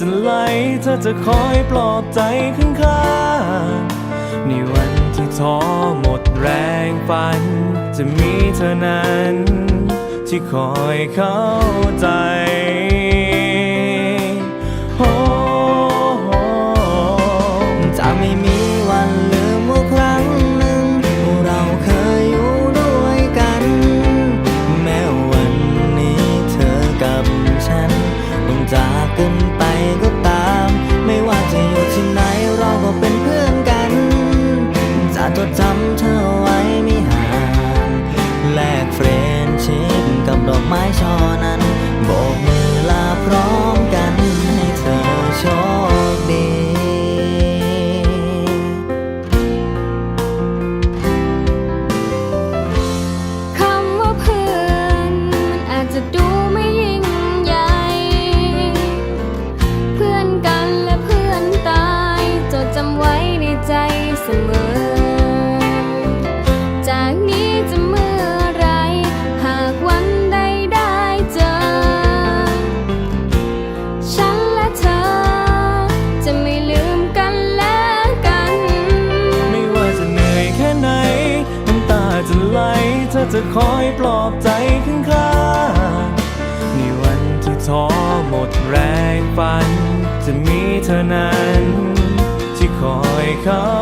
จะไหลเธอจะคอยปลอบใจข้างข้างในวันที่ท้อหมดแรงฝัน จะมีเธอนั้น ที่คอยเข้าใจ ไม้ช่อน เธอจะคอยปลอบใจข้างข้างในวันที่ท้อหมดแรงฝัน จะมีเธอนั้น ที่คอยเข้า